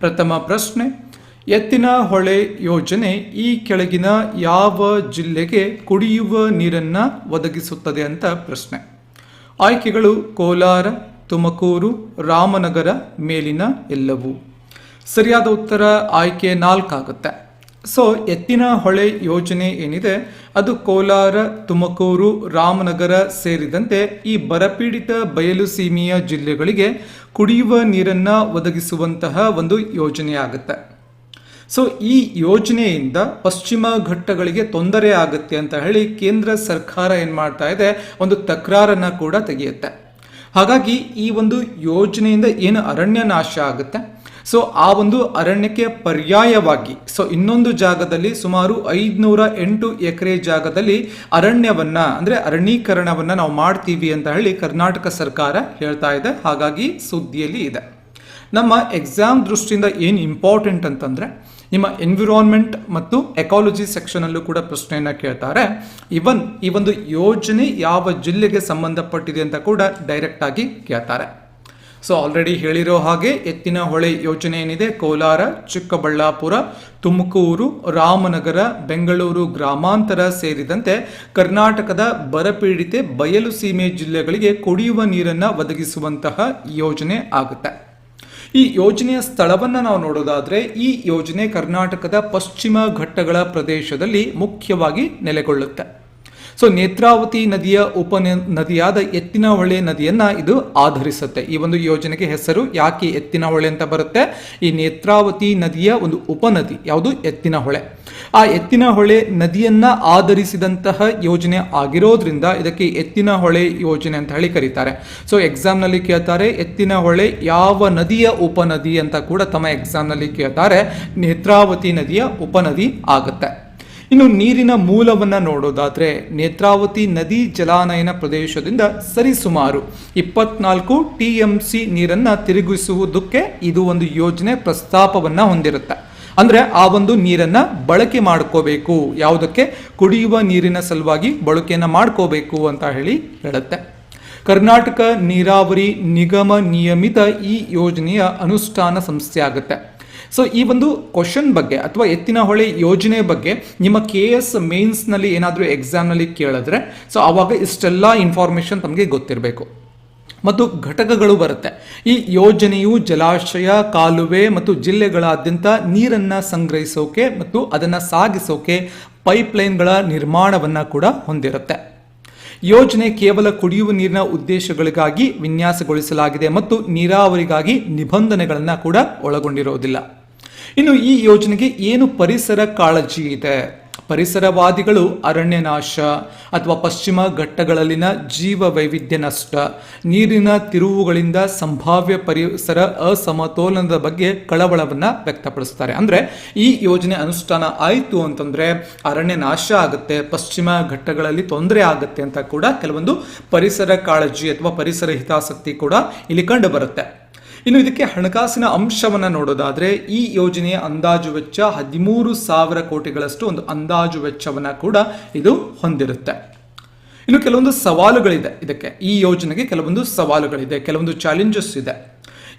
ಪ್ರಥಮ ಪ್ರಶ್ನೆ, ಎತ್ತಿನ ಹೊಳೆ ಯೋಜನೆ ಈ ಕೆಳಗಿನ ಯಾವ ಜಿಲ್ಲೆಗೆ ಕುಡಿಯುವ ನೀರನ್ನು ಒದಗಿಸುತ್ತದೆ ಅಂತ ಪ್ರಶ್ನೆ. ಆಯ್ಕೆಗಳು ಕೋಲಾರ, ತುಮಕೂರು, ರಾಮನಗರ ಮೇಲಿನ ಎಲ್ಲವೂ. ಸರಿಯಾದ ಉತ್ತರ ಆಯ್ಕೆ ನಾಲ್ಕಾಗುತ್ತೆ. ಸೊ ಎತ್ತಿನ ಹೊಳೆ ಯೋಜನೆ ಏನಿದೆ, ಅದು ಕೋಲಾರ, ತುಮಕೂರು, ರಾಮನಗರ ಸೇರಿದಂತೆ ಈ ಬರಪೀಡಿತ ಬಯಲು ಸೀಮೆಯ ಜಿಲ್ಲೆಗಳಿಗೆ ಕುಡಿಯುವ ನೀರನ್ನು ಒದಗಿಸುವಂತಹ ಒಂದು ಯೋಜನೆಯಾಗುತ್ತೆ. ಸೊ ಈ ಯೋಜನೆಯಿಂದ ಪಶ್ಚಿಮ ಘಟ್ಟಗಳಿಗೆ ತೊಂದರೆ ಆಗುತ್ತೆ ಅಂತ ಹೇಳಿ ಕೇಂದ್ರ ಸರ್ಕಾರ ಏನು ಮಾಡ್ತಾ ಇದೆ, ಒಂದು ತಕರಾರನ್ನು ಕೂಡ ತೆಗೆಯುತ್ತೆ. ಹಾಗಾಗಿ ಈ ಒಂದು ಯೋಜನೆಯಿಂದ ಏನು ಅರಣ್ಯ ನಾಶ ಆಗುತ್ತೆ? ಸೊ ಆ ಒಂದು ಅರಣ್ಯಕ್ಕೆ ಪರ್ಯಾಯವಾಗಿ ಸೊ ಇನ್ನೊಂದು ಜಾಗದಲ್ಲಿ ಸುಮಾರು ಐದುನೂರ ಎಂಟು ಎಕರೆ ಜಾಗದಲ್ಲಿ ಅರಣ್ಯವನ್ನ, ಅಂದ್ರೆ ಅರಣ್ಯೀಕರಣವನ್ನ ನಾವು ಮಾಡ್ತೀವಿ ಅಂತ ಹೇಳಿ ಕರ್ನಾಟಕ ಸರ್ಕಾರ ಹೇಳ್ತಾ ಇದೆ. ಹಾಗಾಗಿ ಸುದ್ದಿಯಲ್ಲಿ ಇದೆ. ನಮ್ಮ ಎಕ್ಸಾಮ್ ದೃಷ್ಟಿಯಿಂದ ಏನು ಇಂಪಾರ್ಟೆಂಟ್ ಅಂತಂದ್ರೆ, ನಿಮ್ಮ ಎನ್ವಿರಾನ್ಮೆಂಟ್ ಮತ್ತು ಎಕಾಲಜಿ ಸೆಕ್ಷನಲ್ಲೂ ಕೂಡ ಪ್ರಶ್ನೆಯನ್ನು ಕೇಳ್ತಾರೆ. ಇವನ್ ಈ ಒಂದು ಯೋಜನೆ ಯಾವ ಜಿಲ್ಲೆಗೆ ಸಂಬಂಧಪಟ್ಟಿದೆ ಅಂತ ಕೂಡ ಡೈರೆಕ್ಟ್ ಆಗಿ ಕೇಳ್ತಾರೆ. ಸೊ ಆಲ್ರೆಡಿ ಹೇಳಿರೋ ಹಾಗೆ ಎತ್ತಿನ ಹೊಳೆ ಯೋಜನೆ ಏನಿದೆ? ಕೋಲಾರ, ಚಿಕ್ಕಬಳ್ಳಾಪುರ, ತುಮಕೂರು, ರಾಮನಗರ, ಬೆಂಗಳೂರು ಗ್ರಾಮಾಂತರ ಸೇರಿದಂತೆ ಕರ್ನಾಟಕದ ಬರಪೀಡಿತೆ ಬಯಲು ಸೀಮೆ ಜಿಲ್ಲೆಗಳಿಗೆ ಕುಡಿಯುವ ನೀರನ್ನು ಒದಗಿಸುವಂತಹ ಯೋಜನೆ ಆಗುತ್ತೆ. ಈ ಯೋಜನೆಯ ಸ್ಥಳವನ್ನು ನಾವು ನೋಡೋದಾದ್ರೆ ಈ ಯೋಜನೆ ಕರ್ನಾಟಕದ ಪಶ್ಚಿಮ ಘಟ್ಟಗಳ ಪ್ರದೇಶದಲ್ಲಿ ಮುಖ್ಯವಾಗಿ ನೆಲೆಗೊಳ್ಳುತ್ತೆ. ಸೊ ನೇತ್ರಾವತಿ ನದಿಯ ಉಪ ನದಿಯಾದ ಎತ್ತಿನ ಹೊಳೆ ನದಿಯನ್ನ ಇದು ಆಧರಿಸುತ್ತೆ. ಈ ಒಂದು ಯೋಜನೆಗೆ ಹೆಸರು ಯಾಕೆ ಎತ್ತಿನ ಹೊಳೆ ಅಂತ ಬರುತ್ತೆ? ಈ ನೇತ್ರಾವತಿ ನದಿಯ ಒಂದು ಉಪನದಿ, ಯಾವುದು? ಎತ್ತಿನ ಹೊಳೆ ಆ ಎತ್ತಿನ ಹೊಳೆ ನದಿಯನ್ನ ಆಧರಿಸಿದಂತಹ ಯೋಜನೆ ಆಗಿರೋದ್ರಿಂದ ಇದಕ್ಕೆ ಎತ್ತಿನ ಹೊಳೆ ಯೋಜನೆ ಅಂತ ಹೇಳಿ ಕರೀತಾರೆ. ಸೊ ಎಕ್ಸಾಮ್ನಲ್ಲಿ ಕೇಳ್ತಾರೆ ಎತ್ತಿನ ಹೊಳೆ ಯಾವ ನದಿಯ ಉಪನದಿ ಅಂತ ಕೂಡ ತಮ್ಮ ಎಕ್ಸಾಮ್ನಲ್ಲಿ ಕೇಳ್ತಾರೆ. ನೇತ್ರಾವತಿ ನದಿಯ ಉಪನದಿ ಆಗುತ್ತೆ. ಇನ್ನು ನೀರಿನ ಮೂಲವನ್ನ ನೋಡೋದಾದರೆ ನೇತ್ರಾವತಿ ನದಿ ಜಲಾನಯನ ಪ್ರದೇಶದಿಂದ ಸರಿಸುಮಾರು ಇಪ್ಪತ್ನಾಲ್ಕು ಟಿ ಎಂ ಸಿ ನೀರನ್ನ ತಿರುಗಿಸುವುದಕ್ಕೆ ಇದು ಒಂದು ಯೋಜನೆ ಪ್ರಸ್ತಾಪವನ್ನು ಹೊಂದಿರುತ್ತೆ. ಅಂದ್ರೆ ಆ ಒಂದು ನೀರನ್ನ ಬಳಕೆ ಮಾಡ್ಕೋಬೇಕು. ಯಾವುದಕ್ಕೆ? ಕುಡಿಯುವ ನೀರಿನ ಸಲುವಾಗಿ ಬಳಕೆಯನ್ನು ಮಾಡ್ಕೋಬೇಕು ಅಂತ ಹೇಳಿ ಹೇಳುತ್ತೆ. ಕರ್ನಾಟಕ ನೀರಾವರಿ ನಿಗಮ ನಿಯಮಿತ ಈ ಯೋಜನೆಯ ಅನುಷ್ಠಾನ ಸಂಸ್ಥೆ ಆಗುತ್ತೆ. ಸೊ ಈ ಒಂದು ಕ್ವಶನ್ ಬಗ್ಗೆ ಅಥವಾ ಎತ್ತಿನ ಹೊಳೆ ಯೋಜನೆ ಬಗ್ಗೆ ನಿಮ್ಮ ಕೆ ಎಸ್ ಮೇನ್ಸ್ನಲ್ಲಿ ಏನಾದರೂ ಎಕ್ಸಾಮ್ನಲ್ಲಿ ಕೇಳಿದ್ರೆ ಸೊ ಆವಾಗ ಇಷ್ಟೆಲ್ಲ ಇನ್ಫಾರ್ಮೇಷನ್ ತಮಗೆ ಗೊತ್ತಿರಬೇಕು. ಮತ್ತು ಘಟಕಗಳು ಬರುತ್ತೆ. ಈ ಯೋಜನೆಯು ಜಲಾಶಯ, ಕಾಲುವೆ ಮತ್ತು ಜಿಲ್ಲೆಗಳಾದ್ಯಂತ ನೀರನ್ನು ಸಂಗ್ರಹಿಸೋಕೆ ಮತ್ತು ಅದನ್ನು ಸಾಗಿಸೋಕೆ ಪೈಪ್ಲೈನ್ಗಳ ನಿರ್ಮಾಣವನ್ನು ಕೂಡ ಹೊಂದಿರುತ್ತೆ. ಯೋಜನೆ ಕೇವಲ ಕುಡಿಯುವ ನೀರಿನ ಉದ್ದೇಶಗಳಿಗಾಗಿ ವಿನ್ಯಾಸಗೊಳಿಸಲಾಗಿದೆ ಮತ್ತು ನೀರಾವರಿಗಾಗಿ ನಿಬಂಧನೆಗಳನ್ನು ಕೂಡ ಒಳಗೊಂಡಿರೋದಿಲ್ಲ. ಇನ್ನು ಈ ಯೋಜನೆಗೆ ಏನು ಪರಿಸರ ಕಾಳಜಿ ಇದೆ? ಪರಿಸರವಾದಿಗಳು ಅರಣ್ಯ ನಾಶ ಅಥವಾ ಪಶ್ಚಿಮ ಘಟ್ಟಗಳಲ್ಲಿನ ಜೀವ ವೈವಿಧ್ಯ ನಷ್ಟ, ನೀರಿನ ತಿರುವುಗಳಿಂದ ಸಂಭಾವ್ಯ ಪರಿಸರ ಅಸಮತೋಲನದ ಬಗ್ಗೆ ಕಳವಳವನ್ನು ವ್ಯಕ್ತಪಡಿಸ್ತಾರೆ. ಅಂದರೆ ಈ ಯೋಜನೆ ಅನುಷ್ಠಾನ ಆಯಿತು ಅಂತಂದರೆ ಅರಣ್ಯ ನಾಶ ಆಗುತ್ತೆ, ಪಶ್ಚಿಮ ಘಟ್ಟಗಳಲ್ಲಿ ತೊಂದರೆ ಆಗುತ್ತೆ ಅಂತ ಕೂಡ ಕೆಲವೊಂದು ಪರಿಸರ ಕಾಳಜಿ ಅಥವಾ ಪರಿಸರ ಹಿತಾಸಕ್ತಿ ಕೂಡ ಇಲ್ಲಿ ಕಂಡು ಬರುತ್ತೆ. ಇನ್ನು ಇದಕ್ಕೆ ಹಣಕಾಸಿನ ಅಂಶವನ್ನು ನೋಡೋದಾದ್ರೆ ಈ ಯೋಜನೆಯ ಅಂದಾಜು ವೆಚ್ಚ ಹದಿಮೂರು ಸಾವಿರ ಕೋಟಿಗಳಷ್ಟು ಒಂದು ಅಂದಾಜು ವೆಚ್ಚವನ್ನು ಕೂಡ ಇದು ಹೊಂದಿರುತ್ತೆ. ಇನ್ನು ಕೆಲವೊಂದು ಸವಾಲುಗಳಿದೆ ಇದಕ್ಕೆ. ಈ ಯೋಜನೆಗೆ ಕೆಲವೊಂದು ಸವಾಲುಗಳಿದೆ, ಕೆಲವೊಂದು ಚಾಲೆಂಜಸ್ ಇದೆ.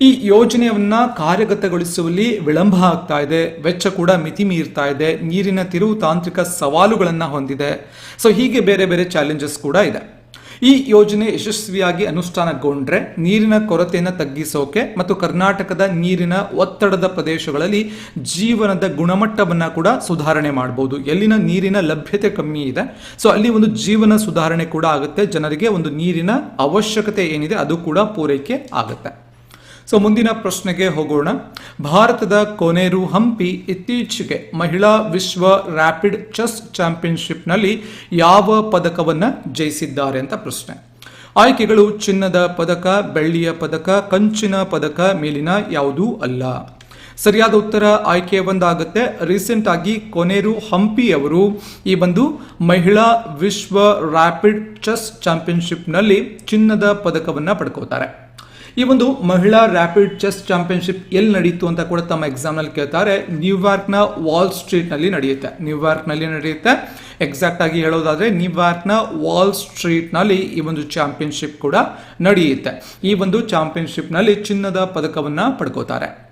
ಈ ಯೋಜನೆಯನ್ನ ಕಾರ್ಯಗತಗೊಳಿಸುವಲ್ಲಿ ವಿಳಂಬ ಆಗ್ತಾ ಇದೆ, ವೆಚ್ಚ ಕೂಡ ಮಿತಿ ಮೀರ್ತಾ ಇದೆ, ನೀರಿನ ತಿರುವು ತಾಂತ್ರಿಕ ಸವಾಲುಗಳನ್ನು ಹೊಂದಿದೆ. ಸೊ ಹೀಗೆ ಬೇರೆ ಬೇರೆ ಚಾಲೆಂಜಸ್ ಕೂಡ ಇದೆ. ಈ ಯೋಜನೆ ಯಶಸ್ವಿಯಾಗಿ ಅನುಷ್ಠಾನಗೊಂಡ್ರೆ ನೀರಿನ ಕೊರತೆಯನ್ನು ತಗ್ಗಿಸೋಕೆ ಮತ್ತು ಕರ್ನಾಟಕದ ನೀರಿನ ಒತ್ತಡದ ಪ್ರದೇಶಗಳಲ್ಲಿ ಜೀವನದ ಗುಣಮಟ್ಟವನ್ನು ಕೂಡ ಸುಧಾರಣೆ ಮಾಡಬಹುದು ಎಲ್ಲಿನ ನೀರಿನ ಲಭ್ಯತೆ ಕಮ್ಮಿ ಇದೆ ಸೊ ಅಲ್ಲಿ ಒಂದು ಜೀವನ ಸುಧಾರಣೆ ಕೂಡ ಆಗುತ್ತೆ. ಜನರಿಗೆ ಒಂದು ನೀರಿನ ಅವಶ್ಯಕತೆ ಏನಿದೆ ಅದು ಕೂಡ ಪೂರೈಕೆ ಆಗುತ್ತೆ. ಸೊ ಮುಂದಿನ ಪ್ರಶ್ನೆಗೆ ಹೋಗೋಣ. ಭಾರತದ ಕೊನೆರು ಹಂಪಿ ಇತ್ತೀಚೆಗೆ ಮಹಿಳಾ ವಿಶ್ವ ರ್ಯಾಪಿಡ್ ಚೆಸ್ ಚಾಂಪಿಯನ್ಶಿಪ್ನಲ್ಲಿ ಯಾವ ಪದಕವನ್ನು ಜಯಿಸಿದ್ದಾರೆ ಅಂತ ಪ್ರಶ್ನೆ. ಆಯ್ಕೆಗಳು ಚಿನ್ನದ ಪದಕ, ಬೆಳ್ಳಿಯ ಪದಕ, ಕಂಚಿನ ಪದಕ ಮೇಲಿನ ಯಾವುದೂ ಅಲ್ಲ. ಸರಿಯಾದ ಉತ್ತರ ಆಯ್ಕೆ ಒಂದಾಗುತ್ತೆ. ರೀಸೆಂಟ್ ಆಗಿ ಕೊನೆರು ಹಂಪಿ ಅವರು ಈ ಒಂದು ಮಹಿಳಾ ವಿಶ್ವ ರ್ಯಾಪಿಡ್ ಚೆಸ್ ಚಾಂಪಿಯನ್ಶಿಪ್ನಲ್ಲಿ ಚಿನ್ನದ ಪದಕವನ್ನು ಪಡ್ಕೋತಾರೆ. ಈ ಒಂದು ಮಹಿಳಾ ರ್ಯಾಪಿಡ್ ಚೆಸ್ ಚಾಂಪಿಯನ್ಶಿಪ್ ಎಲ್ಲಿ ನಡೆಯಿತು ಅಂತ ಕೂಡ ತಮ್ಮ ಎಕ್ಸಾಮ್ನಲ್ಲಿ ಕೇಳ್ತಾರೆ. ನ್ಯೂಯಾರ್ಕ್ನ ವಾಲ್ ಸ್ಟ್ರೀಟ್ನಲ್ಲಿ ನಡೆಯುತ್ತೆ. ನ್ಯೂಯಾರ್ಕ್ನಲ್ಲಿ ನಡೆಯುತ್ತೆ. ಎಕ್ಸಾಕ್ಟ್ ಆಗಿ ಹೇಳೋದಾದ್ರೆ ನ್ಯೂಯಾರ್ಕ್ನ ವಾಲ್ ಸ್ಟ್ರೀಟ್ನಲ್ಲಿ ಈ ಒಂದು ಚಾಂಪಿಯನ್ಶಿಪ್ ಕೂಡ ನಡೆಯುತ್ತೆ. ಈ ಒಂದು ಚಾಂಪಿಯನ್ಶಿಪ್ನಲ್ಲಿ ಚಿನ್ನದ ಪದಕವನ್ನು ಪಡ್ಕೋತಾರೆ.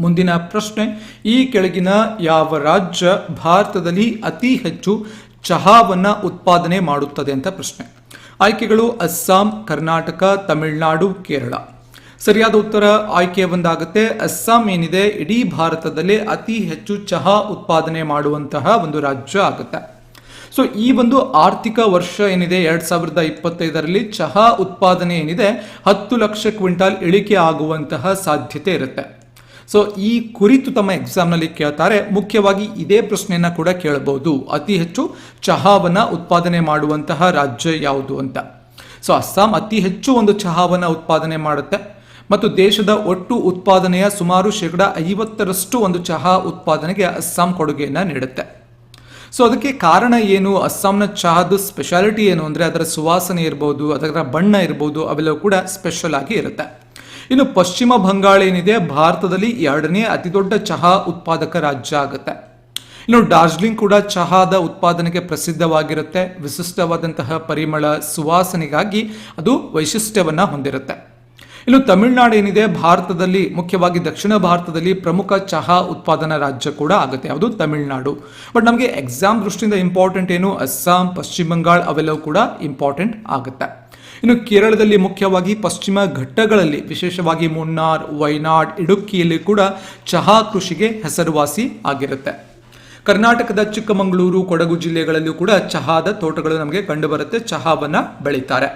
ಮುಂದಿನ ಪ್ರಶ್ನೆ, ಈ ಕೆಳಗಿನ ಯಾವ ರಾಜ್ಯ ಭಾರತದಲ್ಲಿ ಅತಿ ಹೆಚ್ಚು ಚಹಾವನ್ನು ಉತ್ಪಾದನೆ ಮಾಡುತ್ತದೆ ಅಂತ ಪ್ರಶ್ನೆ. ಆಯ್ಕೆಗಳು ಅಸ್ಸಾಂ, ಕರ್ನಾಟಕ, ತಮಿಳುನಾಡು, ಕೇರಳ. ಸರಿಯಾದ ಉತ್ತರ ಆಯ್ಕೆ ಒಂದಾಗುತ್ತೆ. ಅಸ್ಸಾಂ ಏನಿದೆ? ಇಡೀ ಭಾರತದಲ್ಲಿ ಅತಿ ಹೆಚ್ಚು ಚಹಾ ಉತ್ಪಾದನೆ ಮಾಡುವಂತಹ ಒಂದು ರಾಜ್ಯ ಆಗುತ್ತೆ. ಸೊ ಈ ಒಂದು ಆರ್ಥಿಕ ವರ್ಷ ಏನಿದೆ? ಎರಡ್ ಸಾವಿರದ ಇಪ್ಪತ್ತೈದರಲ್ಲಿ ಚಹಾ ಉತ್ಪಾದನೆ ಏನಿದೆ? ಹತ್ತು ಲಕ್ಷ ಕ್ವಿಂಟಾಲ್ ಇಳಿಕೆ ಆಗುವಂತಹ ಸಾಧ್ಯತೆ ಇರುತ್ತೆ. ಸೊ ಈ ಕುರಿತು ತಮ್ಮ ಎಕ್ಸಾಮ್ನಲ್ಲಿ ಕೇಳ್ತಾರೆ. ಮುಖ್ಯವಾಗಿ ಇದೇ ಪ್ರಶ್ನೆಯನ್ನು ಕೂಡ ಕೇಳಬಹುದು ಅತಿ ಹೆಚ್ಚು ಚಹಾವನ್ನು ಉತ್ಪಾದನೆ ಮಾಡುವಂತಹ ರಾಜ್ಯ ಯಾವುದು ಅಂತ. ಸೊ ಅಸ್ಸಾಂ ಅತಿ ಹೆಚ್ಚು ಒಂದು ಚಹಾವನ್ನು ಉತ್ಪಾದನೆ ಮಾಡುತ್ತೆ. ಮತ್ತು ದೇಶದ ಒಟ್ಟು ಉತ್ಪಾದನೆಯ ಸುಮಾರು ಶೇಕಡ ಐವತ್ತರಷ್ಟು ಒಂದು ಚಹಾ ಉತ್ಪಾದನೆಗೆ ಅಸ್ಸಾಂ ಕೊಡುಗೆಯನ್ನು ನೀಡುತ್ತೆ. ಸೊ ಅದಕ್ಕೆ ಕಾರಣ ಏನು? ಅಸ್ಸಾಂನ ಚಹಾದ ಸ್ಪೆಷಾಲಿಟಿ ಏನು? ಅಂದರೆ ಅದರ ಸುವಾಸನೆ ಇರ್ಬೋದು, ಅದರ ಬಣ್ಣ ಇರ್ಬೋದು, ಅವೆಲ್ಲವೂ ಕೂಡ ಸ್ಪೆಷಲ್ ಆಗಿ ಇರುತ್ತೆ. ಇನ್ನು ಪಶ್ಚಿಮ ಬಂಗಾಳ ಏನಿದೆ, ಭಾರತದಲ್ಲಿ ಎರಡನೇ ಅತಿ ದೊಡ್ಡ ಚಹಾ ಉತ್ಪಾದಕ ರಾಜ್ಯ ಆಗುತ್ತೆ. ಇನ್ನು ಡಾರ್ಜಿಲಿಂಗ್ ಕೂಡ ಚಹಾದ ಉತ್ಪಾದನೆಗೆ ಪ್ರಸಿದ್ಧವಾಗಿರುತ್ತೆ. ವಿಶಿಷ್ಟವಾದಂತಹ ಪರಿಮಳ ಸುವಾಸನೆಗಾಗಿ ಅದು ವೈಶಿಷ್ಟ್ಯವನ್ನ ಹೊಂದಿರುತ್ತೆ. ಇನ್ನು ತಮಿಳುನಾಡು ಏನಿದೆ, ಭಾರತದಲ್ಲಿ, ಮುಖ್ಯವಾಗಿ ದಕ್ಷಿಣ ಭಾರತದಲ್ಲಿ ಪ್ರಮುಖ ಚಹಾ ಉತ್ಪಾದನಾ ರಾಜ್ಯ ಕೂಡ ಆಗುತ್ತೆ. ಯಾವುದು ತಮಿಳುನಾಡು. ಬಟ್ ನಮಗೆ ಎಕ್ಸಾಮ್ ದೃಷ್ಟಿಯಿಂದ ಇಂಪಾರ್ಟೆಂಟ್ ಏನು? ಅಸ್ಸಾಂ, ಪಶ್ಚಿಮ ಬಂಗಾಳ ಅವೆಲ್ಲವೂ ಕೂಡ ಇಂಪಾರ್ಟೆಂಟ್ ಆಗುತ್ತೆ. ಇನ್ನು ಕೇರಳದಲ್ಲಿ ಮುಖ್ಯವಾಗಿ ಪಶ್ಚಿಮ ಘಟ್ಟಗಳಲ್ಲಿ, ವಿಶೇಷವಾಗಿ ಮುನ್ನಾರ್, ವೈನಾಡ್ ಇಡುಕ್ಕಿಯಲ್ಲಿ ಕೂಡ ಚಹಾ ಕೃಷಿಗೆ ಹೆಸರುವಾಸಿ ಆಗಿರುತ್ತೆ. ಕರ್ನಾಟಕದ ಚಿಕ್ಕಮಗಳೂರು, ಕೊಡಗು ಜಿಲ್ಲೆಗಳಲ್ಲೂ ಕೂಡ ಚಹಾದ ತೋಟಗಳು ನಮಗೆ ಕಂಡುಬರುತ್ತೆ, ಚಹಾವನ್ನ ಬೆಳೀತಾರೆ.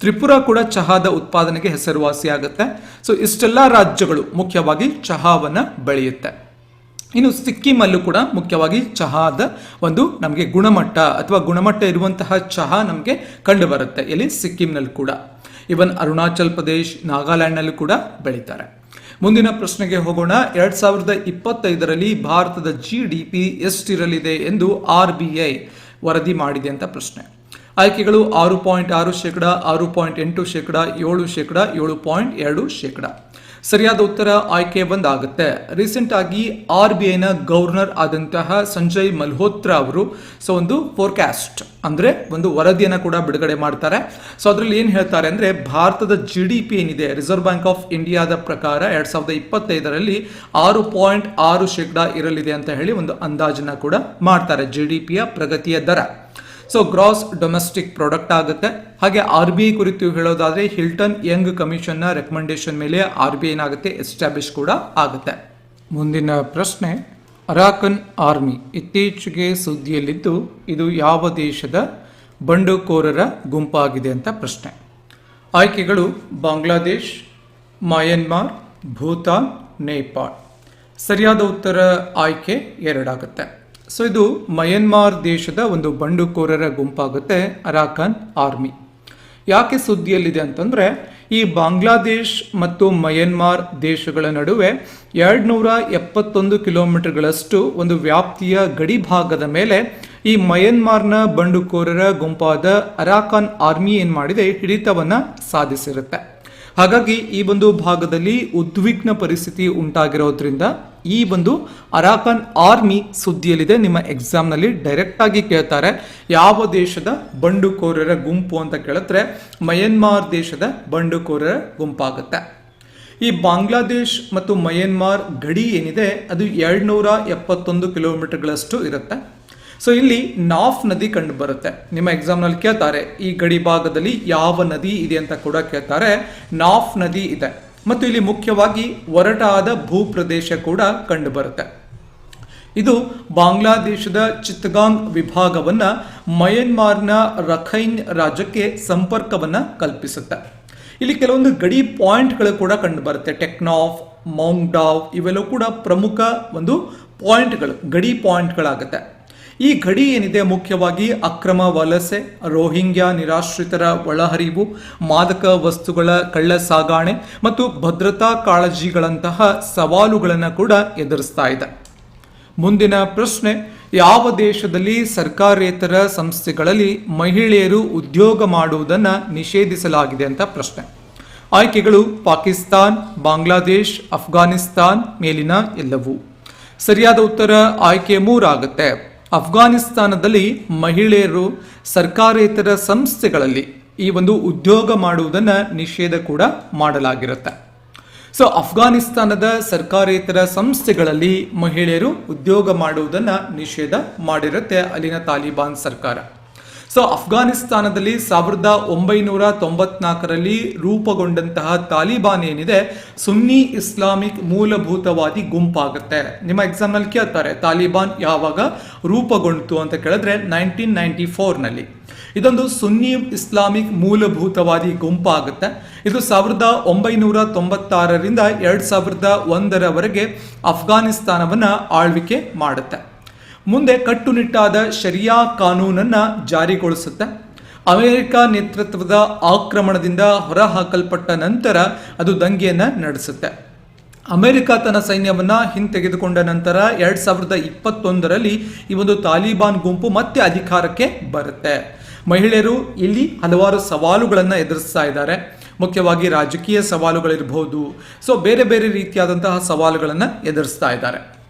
ತ್ರಿಪುರ ಕೂಡ ಚಹಾದ ಉತ್ಪಾದನೆಗೆ ಹೆಸರುವಾಸಿ ಆಗುತ್ತೆ ಸೊ ಇಷ್ಟೆಲ್ಲ ರಾಜ್ಯಗಳು ಮುಖ್ಯವಾಗಿ ಚಹಾವನ್ನ ಬೆಳೆಯುತ್ತೆ. ಇನ್ನು ಸಿಕ್ಕಿಮಲ್ಲೂ ಕೂಡ ಮುಖ್ಯವಾಗಿ ಚಹಾದ ಒಂದು ನಮಗೆ ಗುಣಮಟ್ಟ ಅಥವಾ ಗುಣಮಟ್ಟ ಇರುವಂತಹ ಚಹಾ ನಮಗೆ ಕಂಡು ಬರುತ್ತೆ ಇಲ್ಲಿ ಸಿಕ್ಕಿಂನಲ್ಲಿ ಕೂಡ. ಇವನ್ ಅರುಣಾಚಲ್ ಪ್ರದೇಶ್, ನಾಗಾಲ್ಯಾಂಡ್ನಲ್ಲೂ ಕೂಡ ಬೆಳೀತಾರೆ. ಮುಂದಿನ ಪ್ರಶ್ನೆಗೆ ಹೋಗೋಣ. ಎರಡ್ ಸಾವಿರದ ಇಪ್ಪತ್ತೈದರಲ್ಲಿ ಭಾರತದ ಜಿ ಡಿ ಪಿ ಎಷ್ಟಿರಲಿದೆ ಎಂದು ಆರ್ ಬಿ ಐ ವರದಿ ಮಾಡಿದೆ ಅಂತ ಪ್ರಶ್ನೆ. ಆಯ್ಕೆಗಳು ಆರು ಪಾಯಿಂಟ್ ಆರು ಶೇಕಡ, ಆರು ಪಾಯಿಂಟ್ ಎಂಟು ಶೇಕಡ, ಏಳು ಶೇಕಡ, ಏಳು ಪಾಯಿಂಟ್ ಎರಡು ಶೇಕಡ. ಸರಿಯಾದ ಉತ್ತರ ಆಯ್ಕೆ ಒಂದಾಗುತ್ತೆ ರೀಸೆಂಟ್ ಆಗಿ ಆರ್ ಬಿ ಐನ ಗವರ್ನರ್ ಆದಂತಹ ಸಂಜಯ್ ಮಲ್ಹೋತ್ರಾ ಅವರು, ಸೊ ಒಂದು ಫೋರ್ಕಾಸ್ಟ್ ಅಂದ್ರೆ ಒಂದು ವರದಿಯನ್ನು ಕೂಡ ಬಿಡುಗಡೆ ಮಾಡ್ತಾರೆ. ಸೊ ಅದರಲ್ಲಿ ಏನು ಹೇಳ್ತಾರೆ ಅಂದ್ರೆ, ಭಾರತದ ಜಿ ಡಿ ಪಿ ಏನಿದೆ ರಿಸರ್ವ್ ಬ್ಯಾಂಕ್ ಆಫ್ ಇಂಡಿಯಾದ ಪ್ರಕಾರ ಎರಡ್ ಸಾವಿರದ ಇಪ್ಪತ್ತೈದರಲ್ಲಿ ಆರು ಪಾಯಿಂಟ್ ಆರು ಶೇಕಡ ಇರಲಿದೆ ಅಂತ ಹೇಳಿ ಒಂದು ಅಂದಾಜನ್ನ ಕೂಡ ಮಾಡ್ತಾರೆ ಜಿ ಡಿ ಪಿಯ ಪ್ರಗತಿಯ ದರ. ಸೊ ಗ್ರಾಸ್ ಡೊಮೆಸ್ಟಿಕ್ ಪ್ರಾಡಕ್ಟ್ ಆಗುತ್ತೆ. ಹಾಗೆ ಆರ್ ಬಿ ಐ ಕುರಿತು ಹೇಳೋದಾದ್ರೆ ಹಿಲ್ಟನ್ ಯಂಗ್ ಕಮಿಷನ್ನ ರೆಕಮೆಂಡೇಶನ್ ಮೇಲೆ ಆರ್ ಬಿ ಏನಾಗುತ್ತೆ? ಎಸ್ಟಾಬ್ಲಿಷ್ ಕೂಡ ಆಗುತ್ತೆ. ಮುಂದಿನ ಪ್ರಶ್ನೆ ಅರಾಕನ್ ಆರ್ಮಿ ಇತ್ತೀಚೆಗೆ ಸುದ್ದಿಯಲ್ಲಿದ್ದು ಇದು ಯಾವ ದೇಶದ ಬಂಡುಕೋರರ ಗುಂಪಾಗಿದೆ ಅಂತ ಪ್ರಶ್ನೆ. ಆಯ್ಕೆಗಳು, ಬಾಂಗ್ಲಾದೇಶ್ ಮಯನ್ಮಾರ್ ಭೂತಾನ್, ನೇಪಾಳ್. ಸರಿಯಾದ ಉತ್ತರ ಆಯ್ಕೆ ಎರಡಾಗುತ್ತೆ. ಸೊ ಇದು ಮಯನ್ಮಾರ್ ದೇಶದ ಒಂದು ಬಂಡುಕೋರರ ಗುಂಪಾಗುತ್ತೆ ಅರಾಕಾನ್ ಆರ್ಮಿ. ಯಾಕೆ ಸುದ್ದಿಯಲ್ಲಿದೆ ಅಂತಂದ್ರೆ, ಈ ಬಾಂಗ್ಲಾದೇಶ್ ಮತ್ತು ಮಯನ್ಮಾರ್ ದೇಶಗಳ ನಡುವೆ ಎರಡ್ನೂರ ಎಪ್ಪತ್ತೊಂದು ಕಿಲೋಮೀಟರ್ಗಳಷ್ಟು ಒಂದು ವ್ಯಾಪ್ತಿಯ ಗಡಿ ಭಾಗದ ಮೇಲೆ ಈ ಮಯನ್ಮಾರ್ನ ಬಂಡುಕೋರರ ಗುಂಪಾದ ಅರಾಕಾನ್ ಆರ್ಮಿ ಏನು ಮಾಡಿದೆ, ಹಿಡಿತವನ್ನ ಸಾಧಿಸಿರುತ್ತೆ. ಹಾಗಾಗಿ ಈ ಒಂದು ಭಾಗದಲ್ಲಿ ಉದ್ವಿಗ್ನ ಪರಿಸ್ಥಿತಿ ಉಂಟಾಗಿರೋದ್ರಿಂದ ಈ ಒಂದು ಅರಾಕನ್ ಆರ್ಮಿ ಸುದ್ದಿಯಲ್ಲಿದೆ. ನಿಮ್ಮ ಎಕ್ಸಾಮ್ನಲ್ಲಿ ಡೈರೆಕ್ಟ್ ಆಗಿ ಕೇಳ್ತಾರೆ. ಯಾವ ದೇಶದ ಬಂಡುಕೋರರ ಗುಂಪು ಅಂತ ಕೇಳಿದ್ರೆ ಮಯನ್ಮಾರ್ ದೇಶದ ಬಂಡುಕೋರರ ಗುಂಪಾಗುತ್ತೆ. ಈ ಬಾಂಗ್ಲಾದೇಶ್ ಮತ್ತು ಮಯನ್ಮಾರ್ ಗಡಿ ಏನಿದೆ, ಅದು ಎರಡ್ನೂರ ಎಪ್ಪತ್ತೊಂದು ಕಿಲೋಮೀಟರ್ಗಳಷ್ಟು ಇರುತ್ತೆ. ಸೊ, ಇಲ್ಲಿ ನಾಫ್ ನದಿ ಕಂಡು ಬರುತ್ತೆ. ನಿಮ್ಮ ಎಕ್ಸಾಮ್ನಲ್ಲಿ ಕೇಳ್ತಾರೆ, ಈ ಗಡಿ ಭಾಗದಲ್ಲಿ ಯಾವ ನದಿ ಇದೆ ಅಂತ ಕೂಡ ಕೇಳ್ತಾರೆ. ನಾಫ್ ನದಿ ಇದೆ. ಮತ್ತು ಇಲ್ಲಿ ಮುಖ್ಯವಾಗಿ ಒರಟಾದ ಭೂಪ್ರದೇಶ ಕೂಡ ಕಂಡುಬರುತ್ತೆ. ಇದು ಬಾಂಗ್ಲಾದೇಶದ ಚಿತ್ತಗಾಂಗ್ ವಿಭಾಗವನ್ನ ಮಯನ್ಮಾರ್ನ ರಖೈನ್ ರಾಜ್ಯಕ್ಕೆ ಸಂಪರ್ಕವನ್ನ ಕಲ್ಪಿಸುತ್ತೆ. ಇಲ್ಲಿ ಕೆಲವೊಂದು ಗಡಿ ಪಾಯಿಂಟ್ಗಳು ಕೂಡ ಕಂಡುಬರುತ್ತೆ. ಟೆಕ್ನಾಫ್, ಮೌಂಗ್ಡಾವ್ ಇವೆಲ್ಲವೂ ಕೂಡ ಪ್ರಮುಖ ಒಂದು ಪಾಯಿಂಟ್ಗಳು, ಗಡಿ ಪಾಯಿಂಟ್ಗಳಾಗುತ್ತೆ. ಈ ಗಡಿ ಏನಿದೆ ಮುಖ್ಯವಾಗಿ ಅಕ್ರಮ ವಲಸೆ, ರೋಹಿಂಗ್ಯಾ ನಿರಾಶ್ರಿತರ ಒಳಹರಿವು, ಮಾದಕ ವಸ್ತುಗಳ ಕಳ್ಳ ಸಾಗಾಣೆ ಮತ್ತು ಭದ್ರತಾ ಕಾಳಜಿಗಳಂತಹ ಸವಾಲುಗಳನ್ನು ಕೂಡ ಎದುರಿಸ್ತಾ ಇದೆ. ಮುಂದಿನ ಪ್ರಶ್ನೆ, ಯಾವ ದೇಶದಲ್ಲಿ ಸರ್ಕಾರೇತರ ಸಂಸ್ಥೆಗಳಲ್ಲಿ ಮಹಿಳೆಯರು ಉದ್ಯೋಗ ಮಾಡುವುದನ್ನು ನಿಷೇಧಿಸಲಾಗಿದೆ ಅಂತ ಪ್ರಶ್ನೆ. ಆಯ್ಕೆಗಳು ಪಾಕಿಸ್ತಾನ್, ಬಾಂಗ್ಲಾದೇಶ್, ಅಫ್ಘಾನಿಸ್ತಾನ್ ಮೇಲಿನ ಎಲ್ಲವೂ. ಸರಿಯಾದ ಉತ್ತರ ಆಯ್ಕೆ ಮೂರಾಗುತ್ತೆ. ಅಫ್ಘಾನಿಸ್ತಾನದಲ್ಲಿ ಮಹಿಳೆಯರು ಸರ್ಕಾರೇತರ ಸಂಸ್ಥೆಗಳಲ್ಲಿ ಈ ಒಂದು ಉದ್ಯೋಗ ಮಾಡುವುದನ್ನು ನಿಷೇಧ ಕೂಡ ಮಾಡಲಾಗಿರುತ್ತೆ. ಸೊ ಅಫ್ಘಾನಿಸ್ತಾನದ ಸರ್ಕಾರೇತರ ಸಂಸ್ಥೆಗಳಲ್ಲಿ ಮಹಿಳೆಯರು ಉದ್ಯೋಗ ಮಾಡುವುದನ್ನು ನಿಷೇಧ ಮಾಡಿರುತ್ತೆ ಅಲ್ಲಿನ ತಾಲಿಬಾನ್ ಸರ್ಕಾರ. ಸೊ ಅಫ್ಘಾನಿಸ್ತಾನದಲ್ಲಿ ಸಾವಿರದ ಒಂಬೈನೂರ ತೊಂಬತ್ನಾಲ್ಕರಲ್ಲಿ ರೂಪುಗೊಂಡಂತಹ ತಾಲಿಬಾನ್ ಏನಿದೆ, ಸುನ್ನಿ ಇಸ್ಲಾಮಿಕ್ ಮೂಲಭೂತವಾದಿ ಗುಂಪಾಗುತ್ತೆ. ನಿಮ್ಮ ಎಕ್ಸಾಮ್ನಲ್ಲಿ ಕೇಳ್ತಾರೆ, ತಾಲಿಬಾನ್ ಯಾವಾಗ ರೂಪುಗೊಂಡಿತು ಅಂತ ಕೇಳಿದ್ರೆ ನೈನ್ಟೀನ್ ನೈನ್ಟಿ ಫೋರ್ನಲ್ಲಿ. ಇದೊಂದು ಸುನ್ನಿ ಇಸ್ಲಾಮಿಕ್ ಮೂಲಭೂತವಾದಿ ಗುಂಪಾಗುತ್ತೆ. ಇದು ಸಾವಿರದ ಒಂಬೈನೂರ ತೊಂಬತ್ತಾರರಿಂದ ಎರಡು ಸಾವಿರದ ಒಂದರವರೆಗೆ ಅಫ್ಘಾನಿಸ್ತಾನವನ್ನು ಆಳ್ವಿಕೆ ಮಾಡುತ್ತೆ. ಮುಂದೆ ಕಟ್ಟುನಿಟ್ಟಾದ ಶರಿಯಾ ಕಾನೂನನ್ನ ಜಾರಿಗೊಳಿಸುತ್ತೆ. ಅಮೆರಿಕ ನೇತೃತ್ವದ ಆಕ್ರಮಣದಿಂದ ಹೊರಹಾಕಲ್ಪಟ್ಟ ನಂತರ ಅದು ದಂಗೆಯನ್ನ ನಡೆಸುತ್ತೆ. ಅಮೆರಿಕ ತನ್ನ ಸೈನ್ಯವನ್ನ ಹಿಂತೆಗೆದುಕೊಂಡ ನಂತರ ಎರಡು ಸಾವಿರದ ಇಪ್ಪತ್ತೊಂದರಲ್ಲಿ ಈ ಒಂದು ತಾಲಿಬಾನ್ ಗುಂಪು ಮತ್ತೆ ಅಧಿಕಾರಕ್ಕೆ ಬರುತ್ತೆ. ಮಹಿಳೆಯರು ಇಲ್ಲಿ ಹಲವಾರು ಸವಾಲುಗಳನ್ನು ಎದುರಿಸ್ತಾ ಇದ್ದಾರೆ. ಮುಖ್ಯವಾಗಿ ರಾಜಕೀಯ ಸವಾಲುಗಳಿರ್ಬೋದು ಸೊ ಬೇರೆ ಬೇರೆ ರೀತಿಯಾದಂತಹ ಸವಾಲುಗಳನ್ನು ಎದುರಿಸ್ತಾ ಇದ್ದಾರೆ.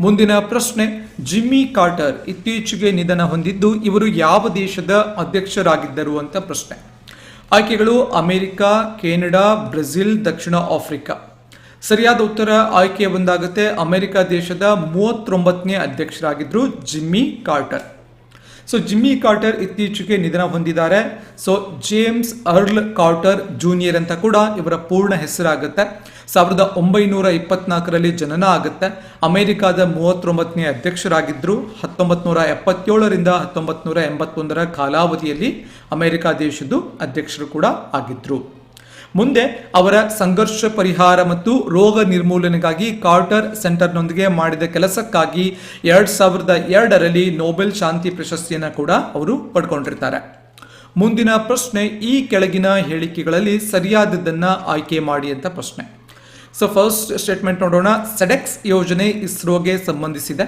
ಮುಂದಿನ ಪ್ರಶ್ನೆ, ಜಿಮ್ಮಿ ಕಾರ್ಟರ್ ಇತ್ತೀಚೆಗೆ ನಿಧನ ಹೊಂದಿದ್ದು ಇವರು ಯಾವ ದೇಶದ ಅಧ್ಯಕ್ಷರಾಗಿದ್ದರು ಅಂತ ಪ್ರಶ್ನೆ. ಆಯ್ಕೆಗಳು, ಅಮೆರಿಕ, ಕೆನಡಾ, ಬ್ರೆಜಿಲ್, ದಕ್ಷಿಣ ಆಫ್ರಿಕಾ. ಸರಿಯಾದ ಉತ್ತರ ಆಯ್ಕೆ ಒಂದಾಗುತ್ತೆ, ಅಮೆರಿಕ ದೇಶದ ಮೂವತ್ತೊಂಬತ್ತನೇ ಅಧ್ಯಕ್ಷರಾಗಿದ್ದರು Jimmy Carter. So Jimmy Carter ಇತ್ತೀಚೆಗೆ ನಿಧನ ಹೊಂದಿದ್ದಾರೆ. So James Earl Carter Junior ಅಂತ ಕೂಡ ಇವರ ಪೂರ್ಣ ಹೆಸರಾಗುತ್ತೆ. ಸಾವಿರದ ಒಂಬೈನೂರ ಇಪ್ಪತ್ನಾಲ್ಕರಲ್ಲಿ ಜನನ ಆಗುತ್ತೆ. ಅಮೆರಿಕಾದ ಮೂವತ್ತೊಂಬತ್ತನೇ ಅಧ್ಯಕ್ಷರಾಗಿದ್ದರು ಹತ್ತೊಂಬತ್ತು ನೂರ ಎಪ್ಪತ್ತೇಳರಿಂದ ಹತ್ತೊಂಬತ್ತು ನೂರ ಎಂಬತ್ತೊಂದರ ಕಾಲಾವಧಿಯಲ್ಲಿ ಅಮೆರಿಕ ದೇಶದ್ದು ಅಧ್ಯಕ್ಷರು ಕೂಡ ಆಗಿದ್ದರು ಮುಂದೆ ಅವರ ಸಂಘರ್ಷ ಪರಿಹಾರ ಮತ್ತು ರೋಗ ನಿರ್ಮೂಲನೆಗಾಗಿ ಕಾರ್ಟರ್ ಸೆಂಟರ್ನೊಂದಿಗೆ ಮಾಡಿದ ಕೆಲಸಕ್ಕಾಗಿ ಎರಡ್ ಸಾವಿರದ ಎರಡರಲ್ಲಿ ನೊಬೆಲ್ ಶಾಂತಿ ಪ್ರಶಸ್ತಿಯನ್ನು ಕೂಡ ಅವರು ಪಡ್ಕೊಂಡಿರ್ತಾರೆ. ಮುಂದಿನ ಪ್ರಶ್ನೆ ಈ ಕೆಳಗಿನ ಹೇಳಿಕೆಗಳಲ್ಲಿ ಸರಿಯಾದದ್ದನ್ನು ಆಯ್ಕೆ ಮಾಡಿ ಅಂತ ಪ್ರಶ್ನೆ. ಸೊ ಫಸ್ಟ್ ಸ್ಟೇಟ್ಮೆಂಟ್ ನೋಡೋಣ. ಸೆಡೆಕ್ಸ್ ಯೋಜನೆ ಇಸ್ರೋಗೆ ಸಂಬಂಧಿಸಿದೆ.